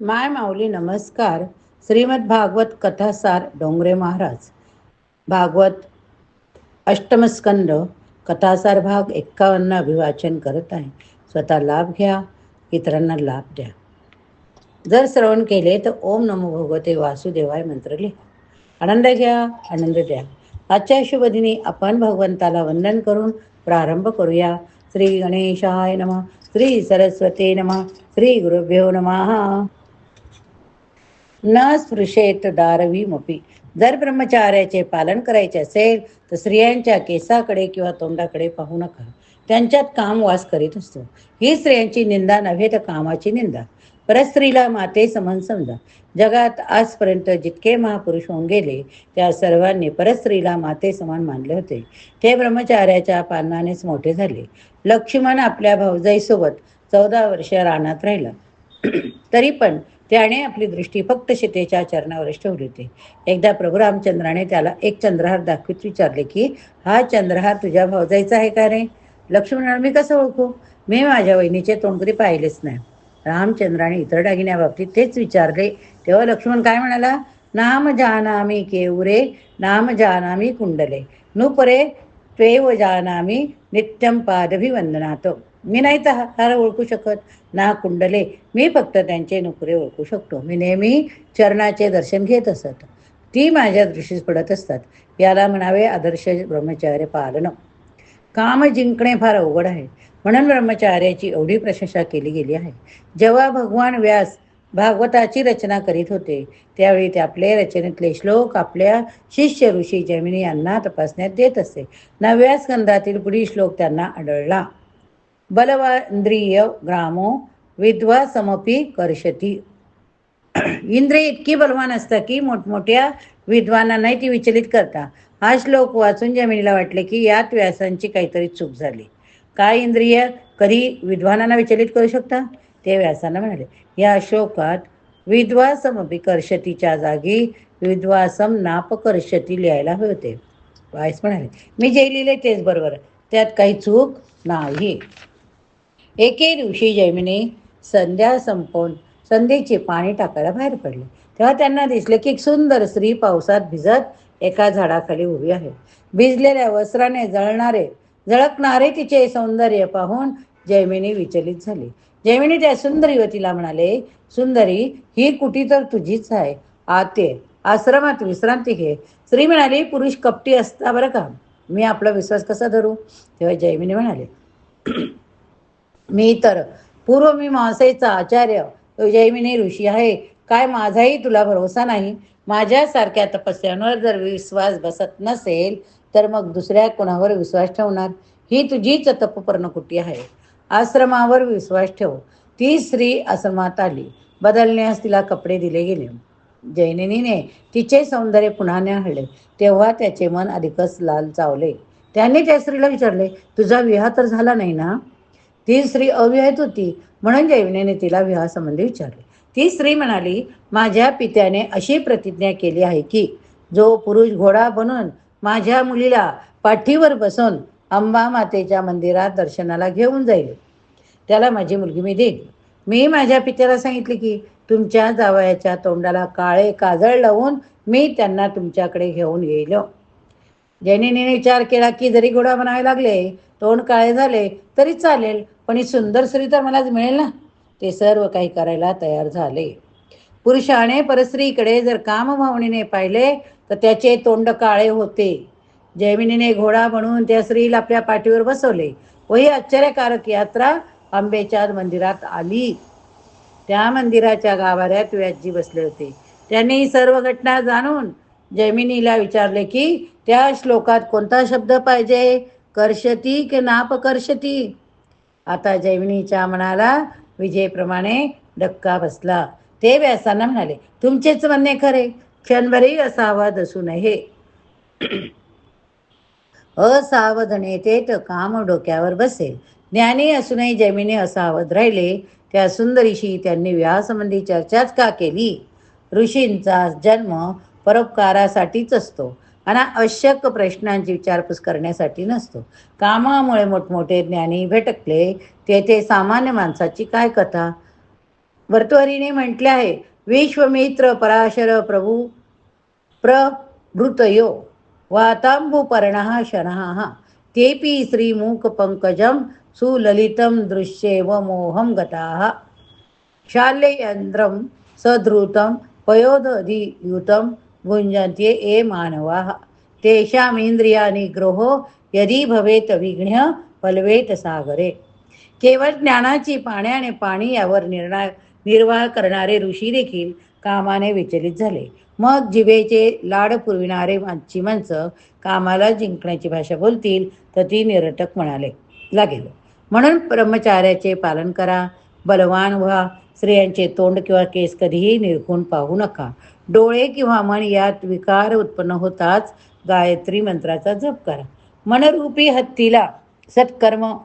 माय माऊली नमस्कार. श्रीमद भागवत कथासार डोंगरे महाराज. भागवत अष्टमस्कंद कथासार भाग एक्कावन्न अभिवाचन करत आहे. स्वतः लाभ घ्या इतरांना लाभ द्या. जर श्रवण केले तर ओम नमो भगवते वासुदेवाय मंत्र लिहा. आनंद घ्या आनंद द्या. आजच्या शुभदिनी आपण भगवंताला वंदन करून प्रारंभ करूया. श्री गणेशाय नम श्री सरस्वती नम श्री गुरुभ्यो नमः. न स्पृशेत दारवीमपी. जर ब्रह्मचार्याचे पालन करायचे असेल तर स्त्रियांच्या केसाकडे किंवा तोंडाकडे पाहू नका. त्यांच्यात काम वास करीत असतो. ही स्त्रियांची निंदा नव्हे तर कामाची निंदा. परस्त्रीला माते समान समजा. जगात आजपर्यंत जितके महापुरुष होऊन गेले त्या सर्वांनी परस्त्रीला माते समान मानले होते. ते ब्रह्मचार्याच्या पालनानेच मोठे झाले. लक्ष्मण आपल्या भाऊजाईसोबत चौदा वर्ष रानात राहिला. तरी पण त्याने आपली दृष्टी फक्त सीतेच्या चरणावरच ठेवली होती. एकदा प्रभू रामचंद्राने त्याला एक चंद्रहार दाखवीत विचारले की हा चंद्रहार तुझ्या भावजाईचा आहे का रे? लक्ष्मण मी कसं ओळखू? मी माझ्या वहिनीचे तोंड कधी पाहिलेच नाही. रामचंद्राने इतर दागिन्याबाबतीत तेच विचारले. तेव्हा लक्ष्मण काय म्हणाला? नाम जानामी केवरे नाम जानामी कुंडले. नुपरे त्वेव जानामी नित्यम पादभिवंदनात. मी नाही तर हार ओळखू शकत. ना कुंडले. मी फक्त त्यांचे नुकरे ओळखू शकतो. मी नेहमी चरणाचे दर्शन घेत असत. ती माझ्या दृष्टीस पडत असतात. याला म्हणावे आदर्श ब्रह्मचार्य पालन. काम जिंकणे फार अवघड आहे. म्हणून ब्रह्मचार्याची एवढी प्रशंसा केली गेली आहे. जेव्हा भगवान व्यास भागवताची रचना करीत होते त्यावेळी ते आपले रचनेतले श्लोक आपल्या शिष्य ऋषी जमिनी यांना तपासण्यात देत असे. नव्या स्कंदातील पुढील श्लोक त्यांना आढळला. बलवांद्रिय ग्रामो विद्वासमपी कर्षती। इंद्रिय इतकी बलवान असतं की मोठमोठ्या विद्वानांनाही ती विचलित करता. हा श्लोक वाचून जमिनीला वाटले की यात व्यासांची काहीतरी चूक झाली. काय इंद्रिय? कधी विद्वानांना विचलित करू शकता? ते व्यासांना म्हणाले. या श्लोकात विद्वासमपी कर्षतीच्या जागी विद्वासम नापकर्षती लिहायला हवे होते. वायस म्हणाले मी जे लिहिले तेच बरोबर त्यात काही चूक नाही. एके दिवशी जैमिनी संध्या संपवून संध्येचे पाणी टाकायला बाहेर पडले. तेव्हा त्यांना दिसले की एक सुंदर स्त्री पावसात भिजत एका झाडाखाली उभी आहे. भिजलेल्या वस्त्राने जळणारे झळकणारे तिचे सौंदर्य पाहून जैमिनी विचलित झाली. जैमिनी त्या सुंदर युवतीला म्हणाले सुंदरी ही कुटी तर तुझीच आहे. आते आश्रमात विश्रांती घे. स्त्री म्हणाली पुरुष कपटी असता बरं का? मी आपला विश्वास कसा धरू? तेव्हा जैमिनी म्हणाले मी तर पूर्व मी मासेचा आचार्य जैमिनी ऋषी आहे. काय माझाही तुला भरोसा नाही? माझ्यासारख्या तपस्यांवर जर विश्वास बसत नसेल तर मग दुसऱ्या कोणावर विश्वास ठेवणार? ही तुझीच तपपर्णकुटी आहे. आश्रमावर विश्वास ठेव. ती स्त्री आश्रमात आली. बदलण्यास तिला कपडे दिले गेले. जैनिनीने तिचे सौंदर्य पुन्हा न्याहळले. तेव्हा त्याचे मन अधिकच लाल चावले. त्याने त्या स्त्रीला विचारले तुझा विवाह तर झाला नाही ना? ती स्त्री अविवाहित होती म्हणून जैवनेने तिला विवाहासंबंधी विचारले. ती स्त्री म्हणाली माझ्या पित्याने अशी प्रतिज्ञा केली आहे की जो पुरुष घोडा बनून माझ्या मुलीला पाठीवर बसून अंबा मातेच्या मंदिरात दर्शनाला घेऊन जाईल. त्याला माझी मुलगी मी देईन. मी माझ्या पित्याला सांगितले की तुमच्या जावयाच्या तोंडाला काळे काजळ लावून मी त्यांना तुमच्याकडे घेऊन येईल. जैनीने विचार केला की जरी घोडा बनावे लागले तोंड काळे झाले तरी चालेल पण ही सुंदर स्त्री तर मलाच मिळेल ना? ते सर्व काही करायला तयार झाले. पुरुषाने परस्त्रीकडे जर कामभावनेने पाहिले तर त्याचे तोंड काळे होते. जैमिनीने घोडा म्हणून त्या स्त्रीला आपल्या पाठीवर बसवले. व ही आश्चर्यकारक यात्रा आंबेच्या मंदिरात आली. त्या मंदिराच्या गाभाऱ्यात व्याजी बसले होते. त्यांनी ही सर्व घटना जाणून जैमिनीला विचारले की त्या श्लोकात कोणता शब्द पाहिजे? कर्षती की नापकर्षती आता जैमिनीच्या मनाला विजयप्रमाणे डक्का बसला. ते व्यासांना म्हणाले तुमचेच म्हणणे खरे. क्षणभरही असावध असू नये. असावधनेतेत काम डोक्यावर बसेल. ज्ञानी असूनही जैमिनी असावध राहिले. त्या सुंदरीशी त्यांनी विवाहासंबंधी चर्चाच का केली? ऋषींचा जन्म परोपकारासाठीच असतो. आणि आवश्यक प्रश्नांची विचारपूस करण्यासाठी नसतो. कामामुळे मोठमोठे ज्ञानी भटकले तेथे सामान्य माणसाची काय कथा? वर्तवरीने म्हटले आहे विश्वमित्र पराशर प्रभू प्रभृतयो वातांबुपर्णः शनः तेपि श्रीमुखपङ्कजं सुललितं दृश्येव मोहं गताः। शाल्ययन्त्रं सधृतं पयोदधियुतं भुञ्जन्ते ये मानवाः। तेषामिंद्रियानि ग्रहो यदि भवेत विघ्न पलवेत सागरे। केवळ ज्ञानाची पाण्याने पाणी यावर निर्णय निर्वाह करणारे ऋषी देखील कामाने विचलित झाले. मग जिभेचे लाड पुरविणारे चिमंच कामाला जिंकण्याची भाषा बोलतील तर ती निरटक म्हणाले लागेल. म्हणून ब्रह्मचार्याचे पालन करा बलवान व्हा स्त्रियांचे तोंड किंवा केस कधीही निरखून पाहू नका. डोळे किंवा मन यात विकार उत्पन्न होताच. गायत्री मंत्राचा जप करा. मनरूपी हत्तीला सत्कर्म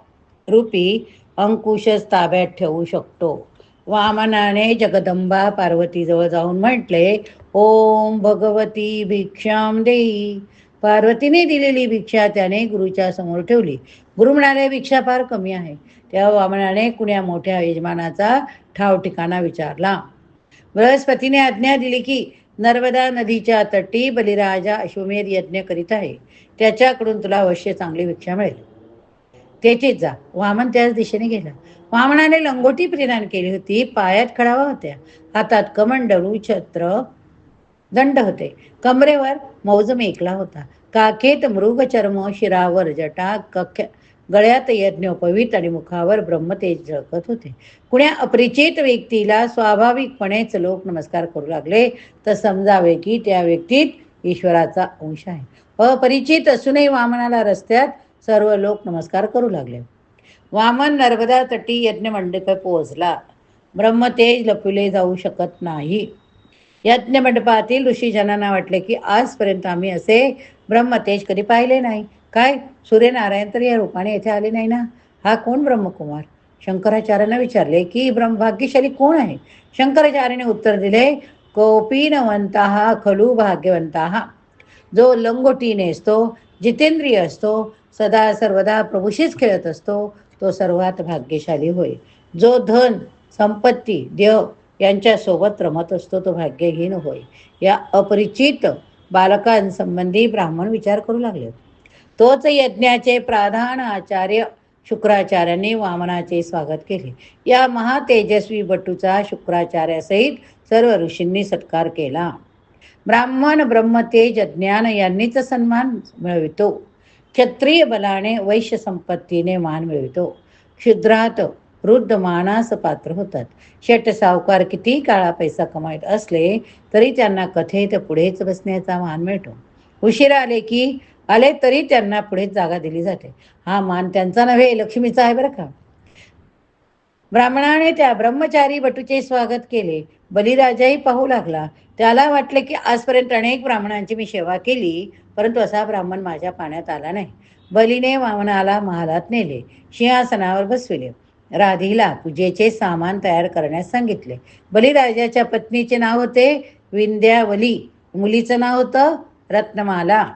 रूपी अंकुशच ताब्यात ठेवू शकतो. वामनाने जगदंबा पार्वतीजवळ जाऊन म्हटले ओम भगवती भिक्षाम देई. पार्वतीने दिलेली भिक्षा त्याने गुरुच्या समोर ठेवली. गुरु म्हणाले भिक्षा फार कमी आहे. त्या वामनाने कुण्या मोठ्या यजमानाचा ठाव ठिकाणा विचारला. बृहस्पतीने आज्ञा दिली की नर्मदा नदीच्या तटी बलिराजा अश्वमेध यज्ञ करीत आहे. त्याच्याकडून तुला अवश्य चांगली भिक्षा मिळेल. तेथेच जा. वामन त्याच दिशेने गेला. वामनाने लंगोटी परिधान केली होती. पायात खडावा होत्या. हातात कमंडळू छत्र दंड होते. कमरेवर मौज मेकला होता. काखेत मृग चर्म शिरावर जटा कख्या गळ्यात यज्ञोपवीत आणि मुखावर ब्रह्मतेज झळकत होते. कुण्या अपरिचित व्यक्तीला स्वाभाविकपणेच लोक नमस्कार करू लागले तर समजावे की त्या व्यक्तीत ईश्वराचा अंश आहे. अपरिचित असूनही वामनाला रस्त्यात सर्व लोक नमस्कार करू लागले. वामन नर्मदा तटी यज्ञ मंडप पोहोचला. ब्रह्मतेज लपविले जाऊ शकत नाही. यज्ञ मंडपातील ऋषीजनांना वाटले की आजपर्यंत आम्ही असे ब्रह्मतेज कधी पाहिले नाही. काय? सूर्यनारायण तर या रूपाने येथे आले नाही ना? हा कोण ब्रह्मकुमार? शंकराचार्यांना विचारले की ब्रह्म भाग्यशाली कोण आहे? शंकराचार्याने उत्तर दिले कोपीनवंता खलू भाग्यवंता. जो लंगोटी नेसतो जितेंद्रिय असतो सदा सर्वदा प्रभूशीच खेळत असतो तो सर्वात भाग्यशाली होय. जो धन संपत्ती देह यांच्यासोबत रमत असतो तो भाग्यहीन होय. या अपरिचित बालकांसंबंधी ब्राह्मण विचार करू लागले तोच यज्ञाचे प्राधान आचार्य शुक्राचार्यांनी वामनाचे स्वागत केले. या महातेजस्वी बटूचा शुक्राचार्यासहित सर्व ऋषींनी सत्कार केला. ब्राह्मण ब्रह्मतेज ज्ञान यांनीच सन्मान मिळवितो. क्षत्रिय बलाने वैश्य संपत्तीने मान मिळवितो. क्षुद्रात वृद्ध मानास पात्र होतात. शेट सावकार किती काळा पैसा कमावत असले तरी त्यांना कथेत पुढेच बसण्याचा मान मिळतो. उशिरा आले की आले तरी त्यांना पुढे जागा दिली जाते. हा मान त्यांचा नव्हे लक्ष्मीचा आहे बरं का. ब्राह्मणाने त्या ब्रह्मचारी बटूचे स्वागत केले. बलिराजाही पाहू लागला. त्याला वाटले की आजपर्यंत अनेक ब्राह्मणांची मी सेवा केली परंतु असा ब्राह्मण माझ्या पाण्यात आला नाही. बलीने वामनाला महालात नेले. सिंहासनावर बसविले. राधीला पूजेचे सामान तयार करण्यास सांगितले. बलिराजाच्या पत्नीचे नाव होते विंध्यावली. मुलीचं नाव होतं रत्नमाला.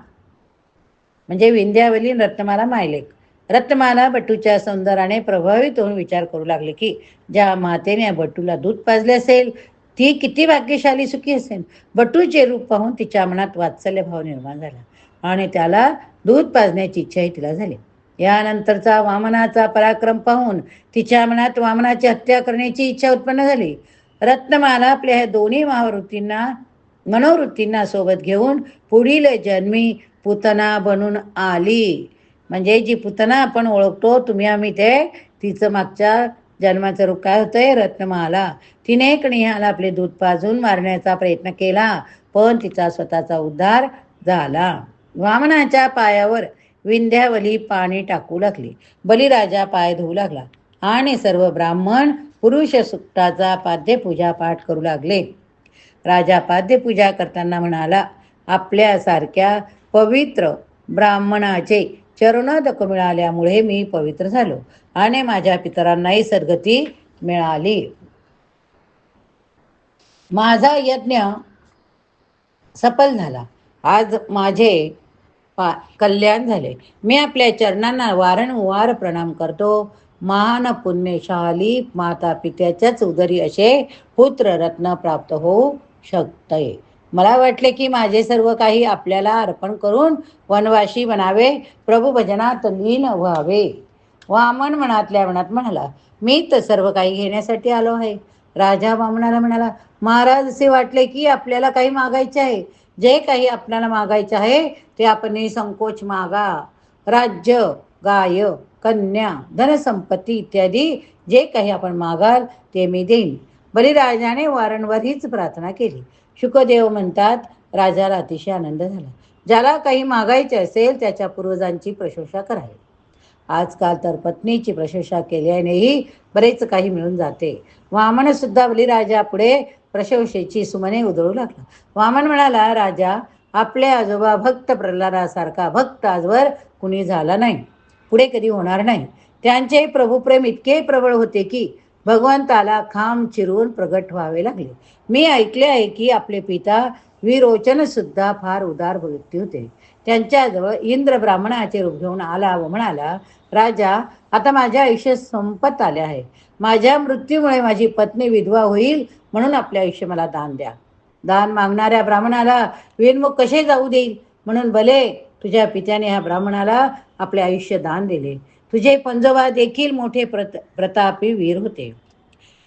म्हणजे विंध्यावली रत्नमाला मायलेक. रत्नमाला बटूच्या सौंदर्याने प्रभावित होऊन विचार करू लागले की ज्या मातेने बटूला दूध पाजले असेल ती किती भाग्यशाली सुखी असेल. बटूचे रूप पाहून तिच्या मनात वात्सल्य भाव निर्माण झाला आणि त्याला दूध पाजण्याची इच्छाही तिला झाली. यानंतरचा वामनाचा पराक्रम पाहून तिच्या मनात वामनाची हत्या करण्याची इच्छा उत्पन्न झाली. रत्नमाला आपल्या ह्या दोन्ही महावृत्तींना मनोवृत्तींना सोबत घेऊन पुढील जन्मी पुतना बनून आली. म्हणजे जी पुतना आपण ओळखतो तुम्ही आम्ही ते तिचं मागच्या जन्माचं रूप काय होतंय? रत्नमाला. तिने कणिहाला आपले दूध पाजून मारण्याचा प्रयत्न केला पण तिचा स्वतःचा उद्धार झाला. वामनाच्या पायावर विंध्यावली पाणी टाकू लागली. बलिराजा पाय धुवू लागला आणि सर्व ब्राह्मण पुरुष सुक्ताचा पाद्यपूजा पाठ करू लागले. राजा पाद्यपूजा करताना म्हणाला आपल्यासारख्या पवित्र ब्राह्मणाचे चरणोदक मिळाल्यामुळे मी पवित्र झालो आणि माझ्या पितरांनाही सद्गती मिळाली. माझा यज्ञ सफल झाला. आज माझे पा कल्याण झाले. मी आपल्या चरणांना वारंवार प्रणाम करतो. महान पुण्यशाली माता पित्याच्याच उदरी असे पुत्र रत्न प्राप्त होऊ शकते. मला वाटले की माझे सर्व काही आपल्याला अर्पण करून वनवाशी बनावे प्रभू भजनात लीन व्हावे. वामन मनातल्या मनात म्हणाला मी तर सर्व काही घेण्यासाठी आलो आहे. राजा वामनाला म्हणाला महाराज असे वाटले की आपल्याला काही मागायचे आहे. जे काही आपल्याला मागायचे आहे ते आपण संकोच मागा. राज्य गाय कन्या धनसंपत्ती इत्यादी जे काही आपण मागाल ते मी देईन. बलिराजाने वारंवार हीच प्रार्थना केली. शुकदेव म्हणतात राजाला अतिशय आनंद झाला. ज्याला काही मागायचे असेल त्याच्या पूर्वजांची प्रशंसा करावी. आजकाल तर पत्नीची प्रशंसा केल्यानेही बरेच काही मिळून जाते. वामन सुद्धा बलिराजा पुढे प्रशंसेची सुमने उधळू लागला. वामन म्हणाला राजा आपले आजोबा भक्त प्रल्हादासारखा भक्त आजवर कुणी झाला नाही. पुढे कधी होणार नाही. त्यांचे प्रभुप्रेम इतके प्रबळ होते की भगवंताला खांब चिरून प्रगट व्हावे लागले. मी ऐकले आहे की आपले पिता विरोचन सुद्धा फार उदार व्यक्ती होते. त्यांच्याजवळ इंद्र ब्राह्मणाचे रूप घेऊन आला व म्हणाला राजा आता माझ्या आयुष्य संपत आले आहे. माझ्या मृत्यूमुळे माझी पत्नी विधवा होईल म्हणून आपले आयुष्य मला दान द्या. दान मागणाऱ्या ब्राह्मणाला विनमुख कसे जाऊ देईल? म्हणून भले तुझ्या पित्याने ह्या ब्राह्मणाला आपले आयुष्य दान दिले. तुझे पंजोबा देखील मोठे प्रत प्रतापी वीर होते.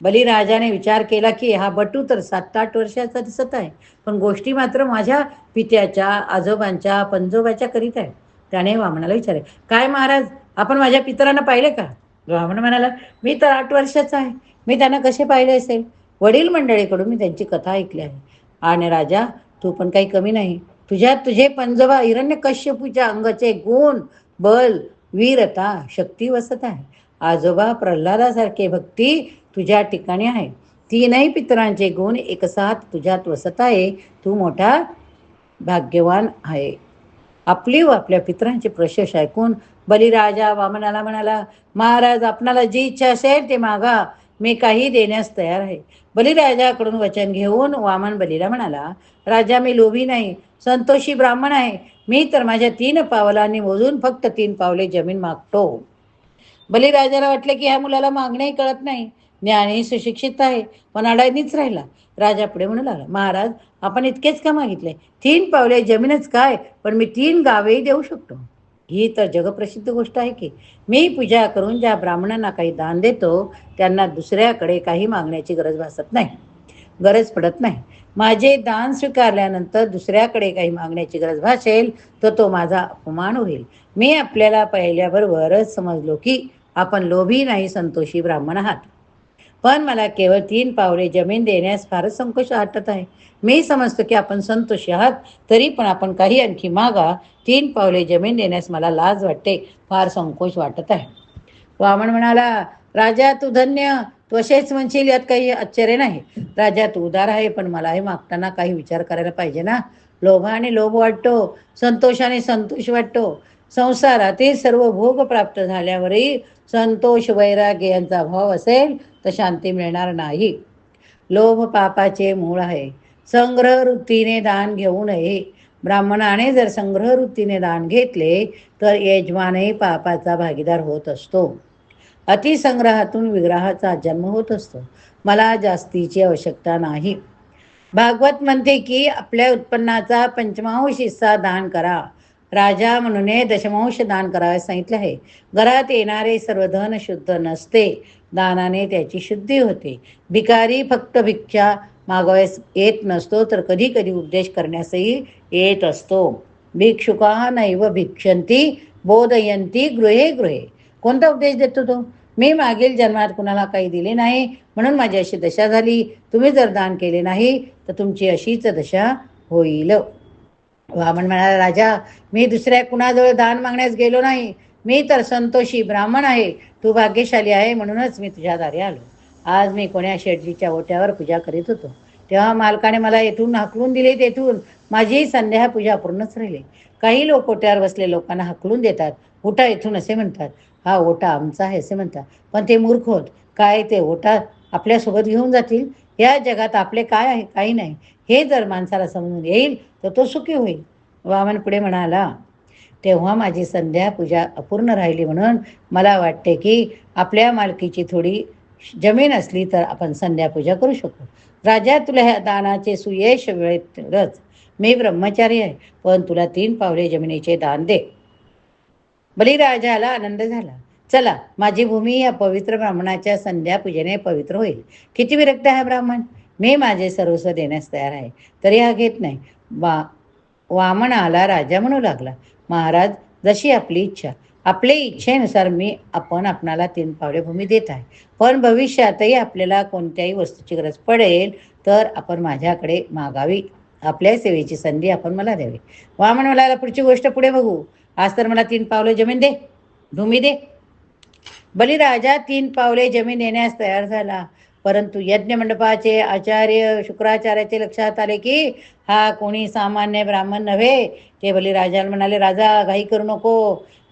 बलिराजाने विचार केला की हा बटू तर सात आठ वर्षाचा दिसत आहे. पण गोष्टी मात्र माझ्या पित्याच्या आजोबांच्या पंजोबाच्या करीत आहे. त्याने वामनाला विचारले काय महाराज आपण माझ्या पितरांना पाहिले का? वामन म्हणाला मी तर आठ वर्षाचा आहे. मी त्यांना कसे पाहिले असेल? वडील मंडळीकडून मी त्यांची कथा ऐकली आहे. आणि राजा तू पण काही कमी नाही. तुझ्या तुझे पंजोबा हिरण्य कश्यपूच्या अंगाचे गुण बल वीरता शक्ती वसत आहे. आजोबा प्रल्हादासारखे भक्ती तुझ्या ठिकाणी आहे. तीनही पितरांचे गुण एकसाथ तुझ्यात वसत आहे. तू मोठा भाग्यवान आहे. आपली व आपल्या पितरांची प्रशेष ऐकून बलिराजा वामनाला म्हणाला महाराज आपणाला जी इच्छा असेल ते मागा. मी काही देण्यास तयार आहे. बलिराजाकडून वचन घेऊन वामन बलीला म्हणाला राजा मी लोभी नाही संतोषी ब्राह्मण आहे. मी तर माझ्या तीन पावलांनी मोजून फक्त तीन पावले जमीन मागतो. बलिराजाला वाटले की ह्या मुलाला मागणेही कळत नाही. ज्ञानी सुशिक्षित आहे पण अडाणीच राहिला. राजा पुढे म्हणू लागला महाराज आपण इतकेच का मागितले? तीन पावले जमीनच काय पण मी तीन गावेही देऊ शकतो. ही तर जगप्रसिद्ध गोष्ट आहे की मी पूजा करून ज्या ब्राह्मणांना काही दान देतो त्यांना दुसऱ्याकडे काही मागण्याची गरज भासत नाही गरज पडत नाही. माझे दान स्वीकारल्यानंतर दुसऱ्याकडे काही मागण्याची गरज भासेल तर तो माझा अपमान होईल. मी आपल्याला पाहिल्याबरोबरच समजलो की आपण लोभी नाही संतोषी ब्राह्मण आहात. पण मला केवळ तीन पावले जमीन देण्यास फारच संकोच वाटत आहे. मी समजतो की आपण संतोषी आहात तरी पण आपण काही आणखी मागा. तीन पावले जमीन देण्यास मला लाज वाटते फार संकोच वाटत आहे. वामन म्हणाला राजा तू धन्य. तू म्हणशील यात काही आश्चर्य नाही. राजा तू उदार आहे पण मला हे मागताना काही विचार करायला पाहिजे ना. लोभाने लोभ वाटतो संतोषाने संतोष वाटतो. संसारातील सर्व भोग प्राप्त झाल्यावरही संतोष वैराग्य यांचा भाव असेल तर शांती मिळणार नाही. लोभ पापाचे मूळ आहे. संग्रह वृत्तीने दान घेऊ नये. ब्राह्मणाने जर संग्रह वृत्तीने दान घेतले तर यजमानही पापाचा भागीदार होत असतो. अतिसंग्रहातून विग्रहाचा जन्म होत असतो. मला जास्तीची आवश्यकता नाही. भागवत म्हणते की आपल्या उत्पन्नाचा पंचमांश हिस्सा दान करा. राजा म्हणून दशमांश दान करावे सांगितले आहे. घरात येणारे सर्व धन शुद्ध नसते. दानाने त्याची शुद्धी होते. भिकारी फक्त भिक्षा मागवायस येत नसतो तर कधी कधी उपदेश करण्यासही येत असतो. भिक्षुका नैव भिक्षंती बोधयंती गृहे गृहे. कोणता उपदेश देतो तो? मी मागील जन्मात कुणाला काही दिले नाही म्हणून माझी अशी दशा झाली. तुम्ही जर दान केले नाही तर तुमची अशीच दशा होईल. वामन म्हणाला राजा मी दुसऱ्या कुणाजवळ दान मागण्यास गेलो नाही. मी तर संतोषी ब्राह्मण आहे. तू भाग्यशाली आहे म्हणूनच मी तुझ्या दारी आलो. आज मी कोण्या शेटजीच्या ओट्यावर पूजा करीत होतो. तेव्हा मालकाने मला येथून हकलून दिले तेथून. माझी संध्या पूजा पूर्णच राहिली. काही लोक ओट्यावर बसले. लोकांना हकलून देतात. ओटा इथून असे म्हणतात. हा ओटा आमचा आहे असे म्हणतात. पण ते मूर्ख होत. काय ते ओटा आपल्यासोबत घेऊन जातील? या जगात आपले काय आहे काही नाही. हे जर माणसाला समजून येईल तर तो सुखी होईल. वामन पुढे म्हणाला तेव्हा माझी संध्या पूजा अपूर्ण राहिली म्हणून मला वाटते की आपल्या मालकीची थोडी जमीन असली तर आपण संध्या पूजा करू शकू. राजा तुला ह्या दानाचे सुयश वेळेतच मी ब्रह्मचारी आहे पण तुला तीन पावले जमिनीचे दान दे. बलिराजाला आनंद झाला. चला माझी भूमी या पवित्र ब्राह्मणाच्या संध्या पूजेने पवित्र होईल. किती विरक्त आहे ब्राह्मण? मी माझे सर्वस्व देण्यास तयार आहे. तरी हा घेत नाही. वा वामनाला राजा म्हणू लागला महाराज जशी आपली इच्छा. आपल्या इच्छेनुसार मी आपण आपणाला तीन पावले भूमी देत आहे. पण भविष्यातही आपल्याला कोणत्याही वस्तूची गरज पडेल तर आपण माझ्याकडे मागावी. आपल्या सेवेची संधी आपण मला द्यावी. वामन म्हणाला पुढची गोष्ट पुढे बघू. आज तर मला तीन पावले जमीन दे. भूमी दे. बलिराजा तीन पावले जमीन येण्यास तयार झाला. परंतु यज्ञ मंडपाचे आचार्य शुक्राचार्याचे लक्षात आले की हा कोणी सामान्य ब्राह्मण नव्हे. ते बलिराजाला म्हणाले राजा घाई करू नको.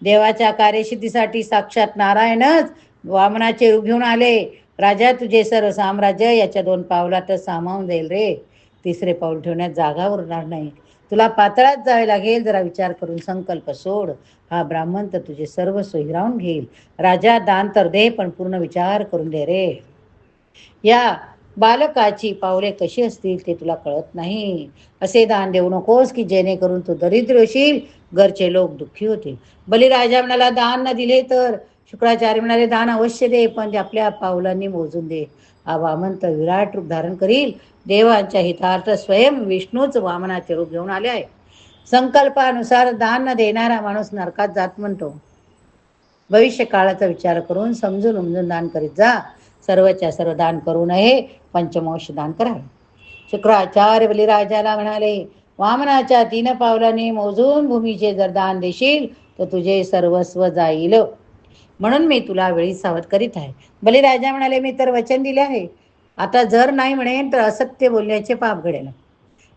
देवाच्या कार्यसिद्धीसाठी साक्षात नारायणच वामनाचे रूप घेऊन आले. राजा तुझे सर्व साम्राज्य याच्या दोन पावलातच सामावून जाईल रे. तिसरे पाऊल ठेवण्यात जागा उरणार नाही. तुला पातळात जावे लागेल जरा विचार करून संकल्प सोड. हा ब्राह्मण तर तुझे सर्व हिरावून घेईल. राजा दान तर दे पण पूर्ण विचार करून दे रे. या बालकाची पावले कशी असतील ते तुला कळत नाही. असे दान देऊ नकोस की जेणेकरून तू दरिद्र होशील घरचे लोक दुःखी होतील. बलिराजा म्हणाला दान न दिले तर? शुक्राचार्य म्हणाले दान अवश्य दे पण ते आपल्या पावलांनी मोजून दे. हा वामन तर विराट रूप धारण करील देवांच्या हितार्थ स्वयं विष्णूच वामनाचे रूप घेऊन आले आहे. संकल्पानुसार दान देणारा माणूस नरकात जात म्हणतो. भविष्य काळाचा विचार करून समजून उमजून दान करीत जा. सर्वच्या सर्व दान करू नये. पंचमोश दान करावे. शुक्राचार्य बलिराजाला म्हणाले वामनाच्या तीन पावलाने मोजून भूमीचे जर दान देशील तर तुझे सर्वस्व जाईल. म्हणून मी तुला वेळी सावध करीत आहे. बलिराजा म्हणाले मी तर वचन दिले आहे. आता जर नाही म्हणेन तर असत्य बोलण्याचे पाप घडेल.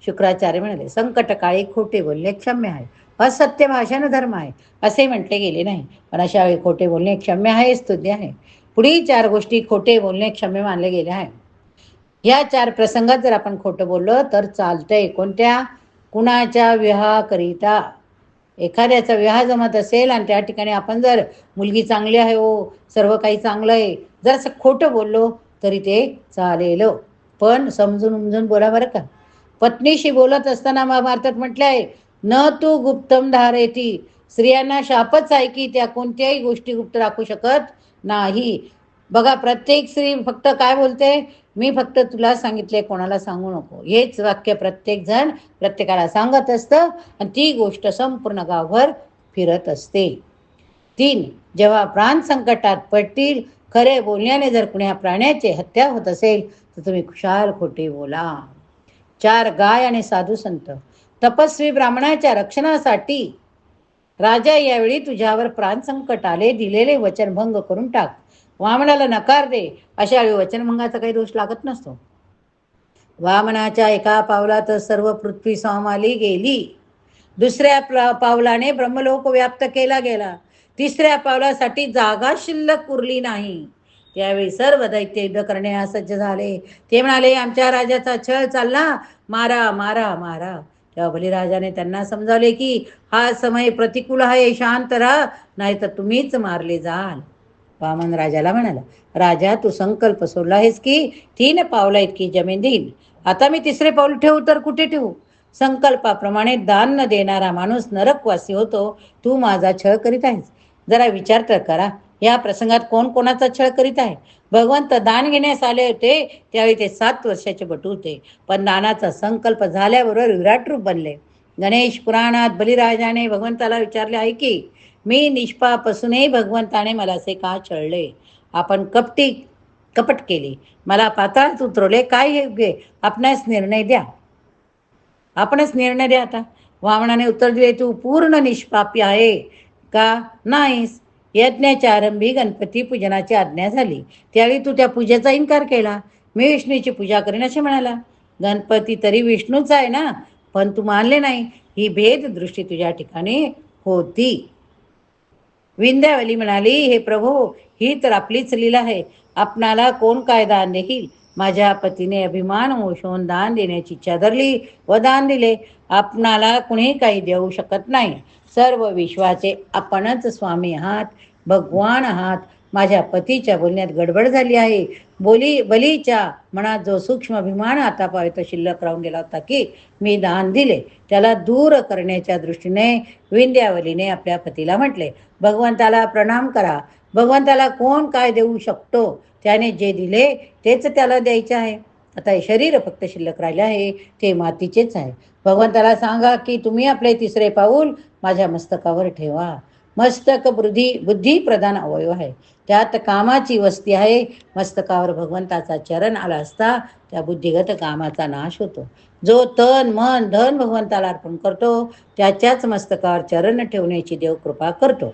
शुक्राचार्य म्हणाले संकट काळी खोटे बोलणे क्षम्य आहे. असत्य भाषण धर्म आहे. असे म्हटले गेले नाही. पण अशा वेळी खोटे बोलणे क्षम्य आहे स्तुत्य आहे. पुढील चार गोष्टी खोटे बोलणे क्षम्य मानले गेले आहे. या चार प्रसंगात जर आपण खोटं बोललो तर चालतंय कोणत्या? कुणाच्या विवाहाकरिता? एखाद्याचा विवाह जमत असेल आणि त्या ठिकाणी आपण जर मुलगी चांगली आहे हो सर्व काही चांगलं आहे. जर असं खोटं बोललो तरी ते चालेल. पण समजून उमजून बोला बरं का. पत्नीशी बोलत असताना महाभारतात म्हटलं आहे न तू गुप्तम धारेती. स्त्रियांना शापच आहे की त्या कोणत्याही गोष्टी गुप्त राखू शकत नाही. बघा प्रत्येक स्त्री फक्त काय बोलते? मी फक्त तुला सांगितले कोणाला सांगू नको. हेच वाक्य प्रत्येक जण प्रत्येकाला सांगत असतं आणि ती गोष्ट संपूर्ण गावभर फिरत असते. तीन जेव्हा प्राण संकटात पडतील खरे बोलण्याने जर कुण्या प्राण्याची हत्या होत असेल तर तुम्ही खुशाल खोटे बोला. चार गाय आणि साधू संत. तपस्वी ब्राह्मणाच्या रक्षणासाठी राजा यावेळी तुझ्यावर प्राण संकट आले दिलेले वचनभंग करून टाक. वामनाला नकार दे. अशा वेळी वचनभंगाचा काही दोष लागत नसतो. वामनाच्या एका पावलात सर्व पृथ्वी सोमाली गेली. दुसऱ्या पावलाने ब्रह्मलोक व्याप्त केला गेला. तिसऱ्या पावलासाठी जागा शिल्लक उरली नाही. त्यावेळी सर्व दैत्य युद्ध करण्यास सज्ज झाले. ते म्हणाले आमच्या राजाचा छळ चालला. मारा मारा मारा. तेव्हा बलिराजाने त्यांना समजावले की हा समय प्रतिकूल आहे शांत राहा नाही तर तुम्हीच मारले जाल. वामन राजाला म्हणाला राजा तू संकल्प सोडला आहेस की तीन पावला इतकी जमीन देईल आता मी तिसरे पाऊल ठेवू तर कुठे ठेवू? संकल्पाप्रमाणे दान न देणारा माणूस नरकवासी होतो. तू माझा छळ करीत आहेस. जरा विचार तर करा. या प्रसंगात कोण कोणाचा छळ करीत आहे? भगवंत दान घेण्यास आले होते त्यावेळी ते सात वर्षाचे बटू होते. पण दानाचा संकल्प झाल्याबरोबर विराट रूप बनले. गणेश पुराणात बलिराजाने भगवंताला विचारले आहे की मी निष्पाप असूनही भगवंताने मला असे का छळले? आपण कपटी कपट केली. मला पाताळात उतरवले. काय योग्य? आपणास निर्णय द्या. आपणच निर्णय द्या आता. वामनाने उत्तर दिले तू पूर्ण निष्पापी आहे. का? नाहीस. यज्ञाच्या आरंभी गणपती पूजनाची आज्ञा झाली. त्यावेळी तू त्या पूजेचा इन्कार केला. मी विष्णूची पूजा करेन असे म्हणाला. गणपती तरी विष्णूच आहे ना? पण तू मानले नाही. ही भेद दृष्टी तुझ्या ठिकाणी होती. विंध्यावली म्हणाली हे प्रभो ही तर आपलीच लीला आहे. आपणाला कोण काय दान देईल माझ्या पतीने अभिमान ओशवून दान देण्याची इच्छा धरली व दान दिले. आपणाला कुणीही काही देऊ शकत नाही. सर्व विश्वाचे आपणच स्वामी आहात. भगवान आहात. माझ्या पतीच्या बोलण्यात गडबड झाली आहे. बोली बलीच्या मनात जो सूक्ष्म अभिमान आता तो शिल्लक राहून गेला होता की मी दान दिले त्याला दूर करण्याच्या दृष्टीने विंध्यावलीने आपल्या पतीला म्हटले भगवंताला प्रणाम करा. भगवंताला कोण काय देऊ शकतो? त्याने जे दिले तेच त्याला द्यायचे आहे. आता हे शरीर फक्त शिल्लक राहिले आहे ते मातीचेच आहे. भगवंताला सांगा की तुम्ही आपले तिसरे पाऊल माझ्या मस्तकावर ठेवा. मस्तक बुद्धी बुद्धी प्रधान अवयव आहे. त्यात कामाची वस्ती आहे. मस्तकावर भगवंताचा चरण आला असता त्या बुद्धिगत कामाचा नाश होतो. जो तन मन धन भगवंताला अर्पण करतो त्याच्याच मस्तकावर चरण ठेवण्याची देव कृपा करतो.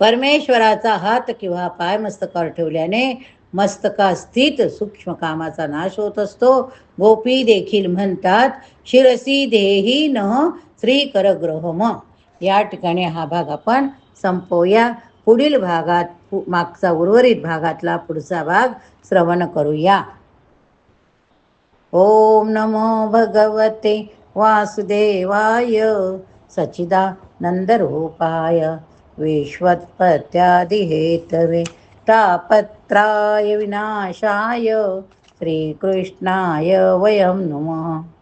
परमेश्वराचा हात किंवा पाय मस्तकावर ठेवल्याने मस्तका स्थित सूक्ष्म कामाचा नाश होत असतो. गोपी देखील म्हणतात शिरसी देही न श्री करग्रहम या ठिकाणी हा भाग आपण संपवूया. पुढील भागात मागचा उर्वरित भागातला पुढचा भाग श्रवण करूया. ओम नमो भगवते वासुदेवाय सचिदानंदरूपाय विश्वत्पत्यादिहेतवे तापत्राय विनाशाय श्रीकृष्णाय वयं नमः।